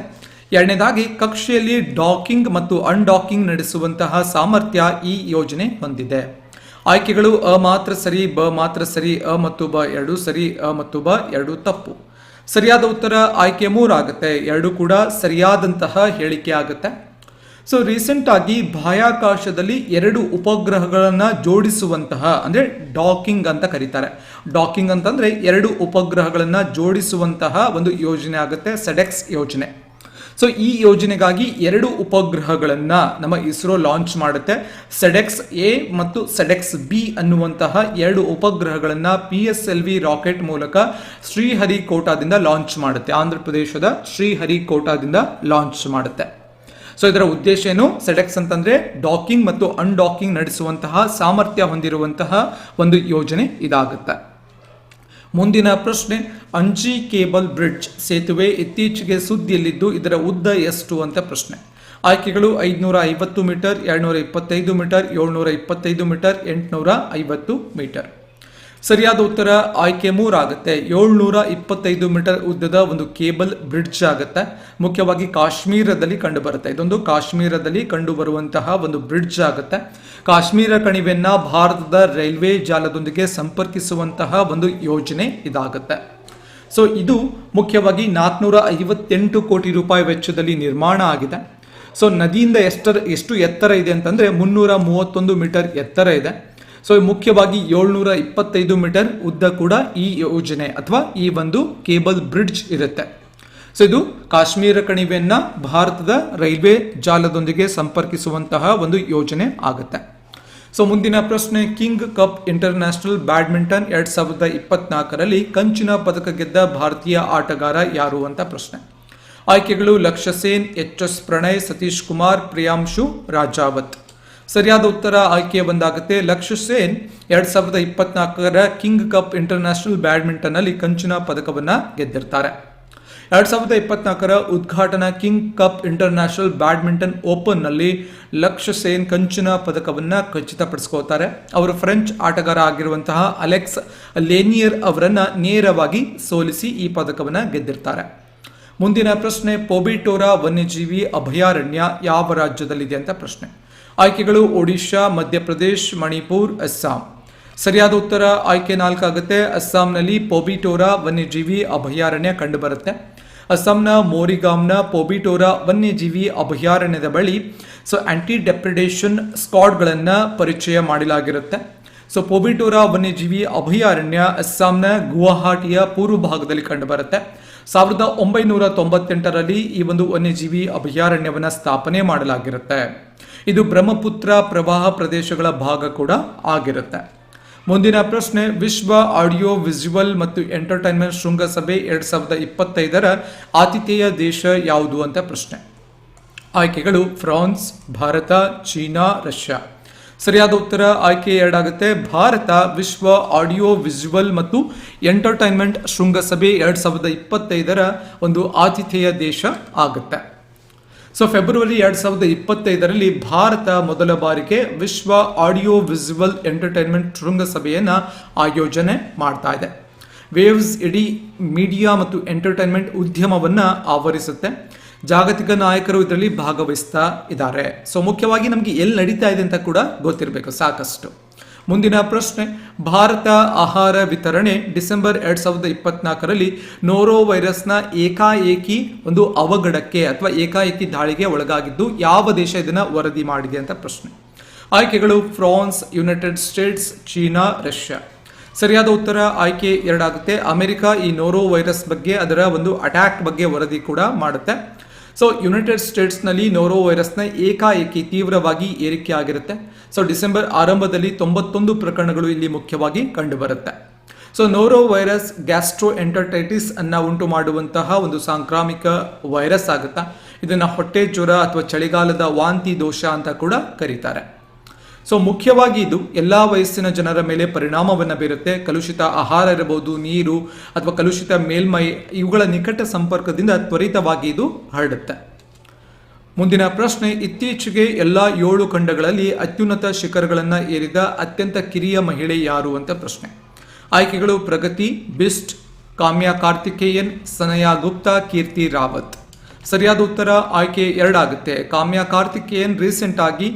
ಎರಡನೇದಾಗಿ, ಕಕ್ಷೆಯಲ್ಲಿ ಡಾಕಿಂಗ್ ಮತ್ತು ಅನ್ಡಾಕಿಂಗ್ ನಡೆಸುವಂತಹ ಸಾಮರ್ಥ್ಯ ಈ ಯೋಜನೆ ಹೊಂದಿದೆ. ಆಯ್ಕೆಗಳು ಅ ಮಾತ್ರ ಸರಿ, ಬ ಮಾತ್ರ ಸರಿ, ಅ ಮತ್ತು ಬ ಎರಡು ಸರಿ, ಅ ಮತ್ತು ಬ ಎರಡು ತಪ್ಪು. ಸರಿಯಾದ ಉತ್ತರ ಆಯ್ಕೆ ಮೂರಾಗುತ್ತೆ. ಎರಡು ಕೂಡ ಸರಿಯಾದಂತಹ ಹೇಳಿಕೆ ಆಗುತ್ತೆ. ಸೊ ರೀಸೆಂಟ್ ಆಗಿ ಬಾಹ್ಯಾಕಾಶದಲ್ಲಿ ಎರಡು ಉಪಗ್ರಹಗಳನ್ನು ಜೋಡಿಸುವಂತಹ, ಅಂದರೆ ಡಾಕಿಂಗ್ ಅಂತ ಕರೀತಾರೆ. ಡಾಕಿಂಗ್ ಅಂತಂದ್ರೆ ಎರಡು ಉಪಗ್ರಹಗಳನ್ನು ಜೋಡಿಸುವಂತಹ ಒಂದು ಯೋಜನೆ ಆಗುತ್ತೆ, ಸೆಡೆಕ್ಸ್ ಯೋಜನೆ. ಸೊ ಈ ಯೋಜನೆಗಾಗಿ ಎರಡು ಉಪಗ್ರಹಗಳನ್ನು ನಮ್ಮ ಇಸ್ರೋ ಲಾಂಚ್ ಮಾಡುತ್ತೆ. ಸೆಡೆಕ್ಸ್ ಎ ಮತ್ತು ಸೆಡೆಕ್ಸ್ ಬಿ ಅನ್ನುವಂತಹ ಎರಡು ಉಪಗ್ರಹಗಳನ್ನು P S L V rocket ಮೂಲಕ ಶ್ರೀಹರಿಕೋಟಾದಿಂದ ಲಾಂಚ್ ಮಾಡುತ್ತೆ. ಆಂಧ್ರ ಪ್ರದೇಶದ ಶ್ರೀಹರಿಕೋಟಾದಿಂದ ಲಾಂಚ್ ಮಾಡುತ್ತೆ. ಸೊ ಇದರ ಉದ್ದೇಶ ಏನು? ಸೆಡೆಕ್ಸ್ ಅಂತಂದ್ರೆ ಡಾಕಿಂಗ್ ಮತ್ತು ಅನ್ಡಾಕಿಂಗ್ ನಡೆಸುವಂತಹ ಸಾಮರ್ಥ್ಯ ಹೊಂದಿರುವಂತಹ ಒಂದು ಯೋಜನೆ ಇದಾಗುತ್ತೆ. ಮುಂದಿನ ಪ್ರಶ್ನೆ ಅಂಜಿ ಕೇಬಲ್ ಬ್ರಿಡ್ಜ್ ಸೇತುವೆ ಇತ್ತೀಚೆಗೆ ಸುದ್ದಿಯಲ್ಲಿದ್ದು ಇದರ ಉದ್ದ ಎಷ್ಟು ಅಂತ ಪ್ರಶ್ನೆ. ಆಯ್ಕೆಗಳು ಐದುನೂರ ಐವತ್ತು ಮೀಟರ್ ಎರಡುನೂರ ಇಪ್ಪತ್ತೈದು ಮೀಟರ್ ಏಳ್ನೂರ ಇಪ್ಪತ್ತೈದು ಮೀಟರ್ ಎಂಟುನೂರ ಐವತ್ತು ಮೀಟರ್. ಸರಿಯಾದ ಉತ್ತರ ಆಯ್ಕೆ ಮೂರಾಗುತ್ತೆ. ಏಳ್ನೂರ ಇಪ್ಪತ್ತೈದು ಮೀಟರ್ ಉದ್ದದ ಒಂದು ಕೇಬಲ್ ಬ್ರಿಡ್ಜ್ ಆಗುತ್ತೆ. ಮುಖ್ಯವಾಗಿ ಕಾಶ್ಮೀರದಲ್ಲಿ ಕಂಡುಬರುತ್ತೆ. ಇದೊಂದು ಕಾಶ್ಮೀರದಲ್ಲಿ ಕಂಡುಬರುವಂತಹ ಒಂದು ಬ್ರಿಡ್ಜ್ ಆಗುತ್ತೆ. ಕಾಶ್ಮೀರ ಕಣಿವೆಯನ್ನ ಭಾರತದ ರೈಲ್ವೆ ಜಾಲದೊಂದಿಗೆ ಸಂಪರ್ಕಿಸುವಂತಹ ಒಂದು ಯೋಜನೆ ಇದಾಗುತ್ತೆ. ಸೊ, ಇದು ಮುಖ್ಯವಾಗಿ ನಾಲ್ಕುನೂರ ಐವತ್ತೆಂಟು ಕೋಟಿ ರೂಪಾಯಿ ವೆಚ್ಚದಲ್ಲಿ ನಿರ್ಮಾಣ ಆಗಿದೆ. ಸೊ, ನದಿಯಿಂದ ಎಷ್ಟರ, ಎಷ್ಟು ಎತ್ತರ ಇದೆ ಅಂತಂದ್ರೆ ಮುನ್ನೂರ ಮೂವತ್ತೊಂದು ಮೀಟರ್ ಎತ್ತರ ಇದೆ. ಸೊ ಮುಖ್ಯವಾಗಿ ಏಳ್ನೂರ ಇಪ್ಪತ್ತೈದು ಮೀಟರ್ ಉದ್ದ ಕೂಡ ಈ ಯೋಜನೆ ಅಥವಾ ಈ ಒಂದು ಕೇಬಲ್ ಬ್ರಿಡ್ಜ್ ಇರುತ್ತೆ. ಸೊ ಇದು ಕಾಶ್ಮೀರ ಕಣಿವೆಯನ್ನ ಭಾರತದ ರೈಲ್ವೆ ಜಾಲದೊಂದಿಗೆ ಸಂಪರ್ಕಿಸುವಂತಹ ಒಂದು ಯೋಜನೆ ಆಗುತ್ತೆ. ಸೊ ಮುಂದಿನ ಪ್ರಶ್ನೆ ಕಿಂಗ್ ಕಪ್ ಇಂಟರ್ನ್ಯಾಷನಲ್ ಬ್ಯಾಡ್ಮಿಂಟನ್ ಎರಡ್ ಸಾವಿರದ ಇಪ್ಪತ್ನಾಲ್ಕರಲ್ಲಿ ಕಂಚಿನ ಪದಕ ಗೆದ್ದ ಭಾರತೀಯ ಆಟಗಾರ ಯಾರು ಅಂತ ಪ್ರಶ್ನೆ. ಆಯ್ಕೆಗಳು ಲಕ್ಷ್ಯ ಸೇನ್ ಎಚ್ ಎಸ್ ಪ್ರಣಯ್, ಸತೀಶ್ ಕುಮಾರ್, ಪ್ರಿಯಾಂಶು, ರಾಜಾವತ್. ಸರಿಯಾದ ಉತ್ತರ ಆಯ್ಕೆ ಬಂದಾಗುತ್ತೆ. ಲಕ್ಷ್ಯ ಸೇನ್ ಎರಡ್ ಸಾವಿರದ ಇಪ್ಪತ್ನಾಲ್ಕರ ಕಿಂಗ್ ಕಪ್ ಇಂಟರ್ನ್ಯಾಷನಲ್ ಬ್ಯಾಡ್ಮಿಂಟನ್ ಅಲ್ಲಿ ಕಂಚಿನ ಪದಕವನ್ನ ಗೆದ್ದಿರ್ತಾರೆ. ಎರಡ್ ಸಾವಿರದ ಇಪ್ಪತ್ನಾಲ್ಕರ ಉದ್ಘಾಟನಾ ಕಿಂಗ್ ಕಪ್ ಇಂಟರ್ನ್ಯಾಷನಲ್ ಬ್ಯಾಡ್ಮಿಂಟನ್ ಓಪನ್ನಲ್ಲಿ ಲಕ್ಷ್ಯ ಸೇನ್ ಕಂಚಿನ ಪದಕವನ್ನ ಖಚಿತಪಡಿಸ್ಕೋತಾರೆ ಅವರು ಫ್ರೆಂಚ್ ಆಟಗಾರ ಆಗಿರುವಂತಹ ಅಲೆಕ್ಸ್ ಲೇನಿಯರ್ ಅವರನ್ನ ನೇರವಾಗಿ ಸೋಲಿಸಿ ಈ ಪದಕವನ್ನ ಗೆದ್ದಿರ್ತಾರೆ. ಮುಂದಿನ ಪ್ರಶ್ನೆ, ಪೊಬಿಟೋರಾ ವನ್ಯಜೀವಿ ಅಭಯಾರಣ್ಯ ಯಾವ ರಾಜ್ಯದಲ್ಲಿದೆ ಅಂತ ಪ್ರಶ್ನೆ. ಆಯ್ಕೆಗಳು ಒಡಿಶಾ, ಮಧ್ಯಪ್ರದೇಶ್, ಮಣಿಪುರ್, ಅಸ್ಸಾಂ. ಸರಿಯಾದ ಉತ್ತರ ಆಯ್ಕೆ ನಾಲ್ಕಾಗುತ್ತೆ. ಅಸ್ಸಾಂನಲ್ಲಿ ಪೊಬಿಟೋರಾ ವನ್ಯಜೀವಿ ಅಭಯಾರಣ್ಯ ಕಂಡುಬರುತ್ತೆ. ಅಸ್ಸಾಂನ ಮೋರಿಗಾಮ್ನ ಪೊಬಿಟೋರಾ ವನ್ಯಜೀವಿ ಅಭಯಾರಣ್ಯದ ಬಳಿ ಸೊ ಆಂಟಿ ಡೆಪ್ರಿಡೇಷನ್ ಸ್ಕ್ವಾಡ್ಗಳನ್ನು ಪರಿಚಯ ಮಾಡಲಾಗಿರುತ್ತೆ. ಸೊ ಪೊಬಿಟೋರಾ ವನ್ಯಜೀವಿ ಅಭಯಾರಣ್ಯ ಅಸ್ಸಾಂನ ಗುವಾಹಟಿಯ ಪೂರ್ವ ಭಾಗದಲ್ಲಿ ಕಂಡುಬರುತ್ತೆ. ಸಾವಿರದ ಒಂಬೈನೂರ ತೊಂಬತ್ತೆಂಟರಲ್ಲಿ ಈ ಒಂದು ವನ್ಯಜೀವಿ ಅಭಯಾರಣ್ಯವನ್ನು ಸ್ಥಾಪನೆ ಮಾಡಲಾಗಿರುತ್ತೆ. ಇದು ಬ್ರಹ್ಮಪುತ್ರ ಪ್ರವಾಹ ಪ್ರದೇಶಗಳ ಭಾಗ ಕೂಡ ಆಗಿರುತ್ತೆ. ಮುಂದಿನ ಪ್ರಶ್ನೆ, ವಿಶ್ವ ಆಡಿಯೋ ವಿಜುವಲ್ ಮತ್ತು ಎಂಟರ್ಟೈನ್ಮೆಂಟ್ ಶೃಂಗಸಭೆ ಎರಡು ಸಾವಿರದ ಇಪ್ಪತ್ತೈದರ ಆತಿಥೇಯ ದೇಶ ಯಾವುದು ಅಂತ ಪ್ರಶ್ನೆ. ಆಯ್ಕೆಗಳು ಫ್ರಾನ್ಸ್, ಭಾರತ, ಚೀನಾ, ರಷ್ಯಾ. ಸರಿಯಾದ ಉತ್ತರ ಆಯ್ಕೆ ಎರಡಾಗುತ್ತೆ. ಭಾರತ ವಿಶ್ವ ಆಡಿಯೋ ವಿಜುವಲ್ ಮತ್ತು ಎಂಟರ್ಟೈನ್ಮೆಂಟ್ ಶೃಂಗಸಭೆ ಎರಡು ಸಾವಿರದ ಇಪ್ಪತ್ತೈದರ ಒಂದು ಆತಿಥೇಯ ದೇಶ ಆಗುತ್ತೆ. ಸೊ ಫೆಬ್ರವರಿ ಎರಡು ಸಾವಿರದ ಇಪ್ಪತ್ತೈದರಲ್ಲಿ ಭಾರತ ಮೊದಲ ಬಾರಿಗೆ ವಿಶ್ವ ಆಡಿಯೋ ವಿಜುವಲ್ ಎಂಟರ್ಟೈನ್ಮೆಂಟ್ ಶೃಂಗಸಭೆಯನ್ನು ಆಯೋಜನೆ ಮಾಡ್ತಾ ಇದೆ. ವೇವ್ಸ್ ಇಡೀ ಮೀಡಿಯಾ ಮತ್ತು ಎಂಟರ್ಟೈನ್ಮೆಂಟ್ ಉದ್ಯಮವನ್ನ ಆವರಿಸುತ್ತೆ. ಜಾಗತಿಕ ನಾಯಕರು ಇದರಲ್ಲಿ ಭಾಗವಹಿಸ್ತಾ ಇದ್ದಾರೆ. ಸೊ ಮುಖ್ಯವಾಗಿ ನಮಗೆ ಎಲ್ಲಿ ನಡೀತಾ ಇದೆ ಅಂತ ಕೂಡ ಗೊತ್ತಿರಬೇಕು ಸಾಕಷ್ಟು. ಮುಂದಿನ ಪ್ರಶ್ನೆ, ಭಾರತ ಆಹಾರ ವಿತರಣೆ ಡಿಸೆಂಬರ್ ಎರಡ್ ಸಾವಿರದ ಇಪ್ಪತ್ನಾಲ್ಕರಲ್ಲಿ ನೋರೋ ವೈರಸ್ನ ಏಕಾಏಕಿ ಒಂದು ಅವಘಡಕ್ಕೆ ಅಥವಾ ಏಕಾಏಕಿ ದಾಳಿಗೆ ಒಳಗಾಗಿದ್ದು ಯಾವ ದೇಶ ಇದನ್ನು ವರದಿ ಮಾಡಿದೆ ಅಂತ ಪ್ರಶ್ನೆ. ಆಯ್ಕೆಗಳು France, United States, China, Russia. ಸರಿಯಾದ ಉತ್ತರ ಆಯ್ಕೆ ಎರಡಾಗುತ್ತೆ. ಅಮೆರಿಕ ಈ ನೋರೋ ವೈರಸ್ ಬಗ್ಗೆ ಅದರ ಒಂದು ಅಟ್ಯಾಕ್ ಬಗ್ಗೆ ವರದಿ ಕೂಡ ಮಾಡುತ್ತೆ. ಸೊ, ಯುನೈಟೆಡ್ ಸ್ಟೇಟ್ಸ್ನಲ್ಲಿ ನೋರೋ ವೈರಸ್ನ ಏಕಾಏಕಿ ತೀವ್ರವಾಗಿ ಏರಿಕೆ ಆಗಿರುತ್ತೆ ಸೊ ಡಿಸೆಂಬರ್ ಆರಂಭದಲ್ಲಿ ತೊಂಬತ್ತೊಂದು ಪ್ರಕರಣಗಳು ಇಲ್ಲಿ ಮುಖ್ಯವಾಗಿ ಕಂಡುಬರುತ್ತೆ. So norovirus gastroenteritis ಅನ್ನ ಉಂಟು ಮಾಡುವಂತಹ ಒಂದು ಸಾಂಕ್ರಾಮಿಕ ವೈರಸ್ ಆಗುತ್ತಾ, ಇದನ್ನ ಹೊಟ್ಟೆ ಜ್ವರ ಅಥವಾ ಚಳಿಗಾಲದ ವಾಂತಿ ದೋಷ ಅಂತ ಕೂಡ ಕರೀತಾರೆ. ಸೊ ಮುಖ್ಯವಾಗಿ ಇದು ಎಲ್ಲ ವಯಸ್ಸಿನ ಜನರ ಮೇಲೆ ಪರಿಣಾಮವನ್ನು ಬೀರುತ್ತೆ. ಕಲುಷಿತ ಆಹಾರ ಇರಬಹುದು, ನೀರು ಅಥವಾ ಕಲುಷಿತ ಮೇಲ್ಮೈ ಇವುಗಳ ನಿಕಟ ಸಂಪರ್ಕದಿಂದ ತ್ವರಿತವಾಗಿ ಇದು ಹರಡುತ್ತೆ. ಮುಂದಿನ ಪ್ರಶ್ನೆ, ಇತ್ತೀಚೆಗೆ ಎಲ್ಲ ಏಳು ಖಂಡಗಳಲ್ಲಿ ಅತ್ಯುನ್ನತ ಶಿಖರಗಳನ್ನು ಏರಿದ ಅತ್ಯಂತ ಕಿರಿಯ ಮಹಿಳೆ ಯಾರು ಅಂತ ಪ್ರಶ್ನೆ. ಆಯ್ಕೆಗಳು ಪ್ರಗತಿ, ಬಿಸ್ಟ್, ಕಾಮ್ಯಾ ಕಾರ್ತಿಕೇಯನ್, ಸನಯಾ ಗುಪ್ತಾ, ಕೀರ್ತಿ ರಾವತ್. ಸರಿಯಾದ ಉತ್ತರ ಆಯ್ಕೆ ಎರಡಾಗುತ್ತೆ. ಕಾಮ್ಯಾ ಕಾರ್ತಿಕೇಯನ್ ರೀಸೆಂಟ್ ಆಗಿ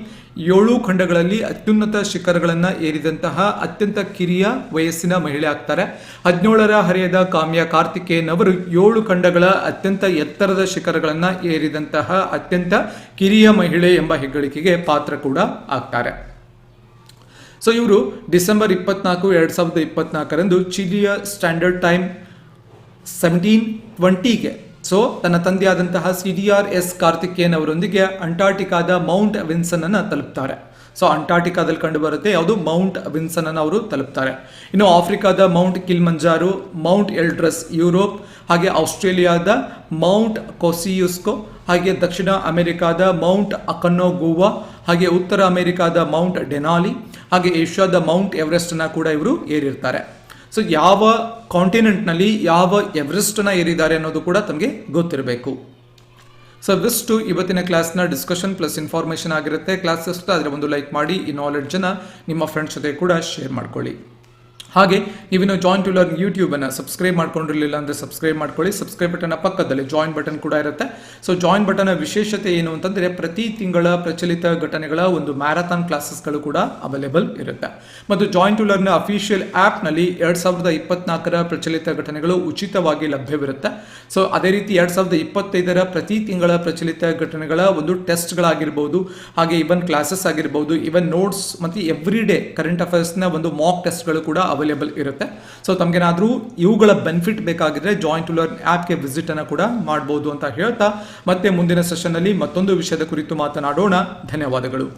ಏಳು ಖಂಡಗಳಲ್ಲಿ ಅತ್ಯುನ್ನತ ಶಿಖರಗಳನ್ನು ಏರಿದಂತಹ ಅತ್ಯಂತ ಕಿರಿಯ ವಯಸ್ಸಿನ ಮಹಿಳೆ ಆಗ್ತಾರೆ. ಹದಿನೇಳರ ಹರೆಯದ ಕಾಮ್ಯ ಕಾರ್ತಿಕೇಯನ್ ಅವರು ಏಳು ಖಂಡಗಳ ಅತ್ಯಂತ ಎತ್ತರದ ಶಿಖರಗಳನ್ನು ಏರಿದಂತಹ ಅತ್ಯಂತ ಕಿರಿಯ ಮಹಿಳೆ ಎಂಬ ಹೆಗ್ಗಳಿಕೆಗೆ ಪಾತ್ರ ಕೂಡ ಆಗ್ತಾರೆ. ಸೊ ಇವರು ಡಿಸೆಂಬರ್ ಇಪ್ಪತ್ನಾಲ್ಕು ಎರಡು ಸಾವಿರದ ಇಪ್ಪತ್ನಾಲ್ಕರಂದು ಚಿಲಿಯ ಸ್ಟ್ಯಾಂಡರ್ಡ್ ಟೈಮ್ ಸೆವೆಂಟೀನ್ ಟ್ವೆಂಟಿಗೆ ಸೊ, ತನ್ನ ತಂದೆಯಾದಂತಹ C D R S Karthikeyan ಅವರೊಂದಿಗೆ ಅಂಟಾರ್ಟಿಕಾದ ಮೌಂಟ್ ವಿನ್ಸನ್ ಅನ್ನು ತಲುಪ್ತಾರೆ. ಸೊ, ಅಂಟಾರ್ಟಿಕಾದಲ್ಲಿ ಕಂಡು ಬರುತ್ತೆ ಯಾವುದು? ಮೌಂಟ್ ವಿನ್ಸನ್ ಅನ್ನು ಅವರು ತಲುಪ್ತಾರೆ. ಇನ್ನು ಆಫ್ರಿಕಾದ mount Kilimanjaro, mount Elbrus Europe, ಹಾಗೆ ಆಸ್ಟ್ರೇಲಿಯಾದ ಮೌಂಟ್ ಕೊಸಿಯುಸ್ಕೋ, ಹಾಗೆ ದಕ್ಷಿಣ ಅಮೆರಿಕಾದ ಮೌಂಟ್ ಅಕನ್ನೋಗುವಾ ಹಾಗೆ ಉತ್ತರ ಅಮೆರಿಕಾದ ಮೌಂಟ್ ಡೆನಾಲಿ, ಹಾಗೆ ಏಷ್ಯಾದ ಮೌಂಟ್ ಎವರೆಸ್ಟ್ ಅನ್ನ ಕೂಡ ಇವರು ಏರಿರ್ತಾರೆ. ಸೊ ಯಾವ ಕಾಂಟಿನೆಂಟ್ನಲ್ಲಿ ಯಾವ ಎವರೆಸ್ಟನ್ನ ಏರಿದ್ದಾರೆ ಅನ್ನೋದು ಕೂಡ ತಮಗೆ ಗೊತ್ತಿರಬೇಕು. ಸೊ ಇವಿಷ್ಟು ಇವತ್ತಿನ ಕ್ಲಾಸ್ನ ಡಿಸ್ಕಷನ್ ಪ್ಲಸ್ ಇನ್ಫಾರ್ಮೇಷನ್ ಆಗಿರುತ್ತೆ. ಕ್ಲಾಸ್ ಅಷ್ಟು ಆದರೆ ಒಂದು ಲೈಕ್ ಮಾಡಿ ಈ ನಾಲೆಡ್ಜನ್ನು ನಿಮ್ಮ ಫ್ರೆಂಡ್ಸ್ ಜೊತೆ ಕೂಡ ಶೇರ್ ಮಾಡ್ಕೊಳ್ಳಿ. ಹಾಗೆ ನೀವಿನ್ನು ಜಾಯಿನ್ ಟು ಲರ್ನ್ ಯೂಟ್ಯೂಬನ್ನು ಸಬ್ಸ್ಕ್ರೈಬ್ ಮಾಡ್ಕೊಂಡಿರಲಿಲ್ಲ ಅಂದರೆ ಸಬ್ಸ್ಕ್ರೈಬ್ ಮಾಡ್ಕೊಳ್ಳಿ. ಸಬ್ಸ್ಕ್ರೈಬ್ ಬಟನ್ ಪಕ್ಕದಲ್ಲಿ ಜಾಯಿನ್ ಬಟನ್ ಕೂಡ ಇರುತ್ತೆ. ಸೊ ಜಾಯಿನ್ ಬಟನ್ ವಿಶೇಷತೆ ಏನು ಅಂತಂದರೆ ಪ್ರತಿ ತಿಂಗಳ ಪ್ರಚಲಿತ ಘಟನೆಗಳ ಒಂದು ಮ್ಯಾರಥಾನ್ ಕ್ಲಾಸಸ್ಗಳು ಕೂಡ ಅವೈಲೇಬಲ್ ಇರುತ್ತೆ. ಮತ್ತು ಜಾಯಿನ್ ಟು ಲರ್ನ್ ಅಫಿಷಿಯಲ್ ಆ್ಯಪ್ನಲ್ಲಿ ಎರಡು ಸಾವಿರದ ಇಪ್ಪತ್ನಾಲ್ಕರ ಪ್ರಚಲಿತ ಘಟನೆಗಳು ಉಚಿತವಾಗಿ ಲಭ್ಯವಿರುತ್ತೆ. ಸೊ ಅದೇ ರೀತಿ ಎರಡು ಸಾವಿರದ ಇಪ್ಪತ್ತೈದರ ಪ್ರತಿ ತಿಂಗಳ ಪ್ರಚಲಿತ ಘಟನೆಗಳ ಒಂದು ಟೆಸ್ಟ್ಗಳಾಗಿರ್ಬೋದು ಹಾಗೆ ಇವನ್ ಕ್ಲಾಸಸ್ ಆಗಿರ್ಬೋದು ಇವನ್ ನೋಟ್ಸ್ ಮತ್ತು ಎವ್ರಿ ಡೇ ಕರೆಂಟ್ ಅಫೇರ್ಸ್ನ ಒಂದು ಮಾಕ್ ಟೆಸ್ಟ್ಗಳು ಕೂಡ ಅವೈಲೇಬಲ್ ಇರುತ್ತೆ. ಸೊ ತಮಗೇನಾದರೂ ಇವುಗಳ ಬೆನಿಫಿಟ್ ಬೇಕಾಗಿದ್ರೆ ಜಾಯಿಂಟ್ ಟು ಲರ್ನ್ ಆ್ಯಪ್ಗೆ ವಿಸಿಟನ್ನು ಕೂಡ ಮಾಡ್ಬೋದು ಅಂತ ಹೇಳ್ತಾ, ಮತ್ತೆ ಮುಂದಿನ ಸೆಷನ್ನಲ್ಲಿ ಮತ್ತೊಂದು ವಿಷಯದ ಕುರಿತು ಮಾತನಾಡೋಣ. ಧನ್ಯವಾದಗಳು.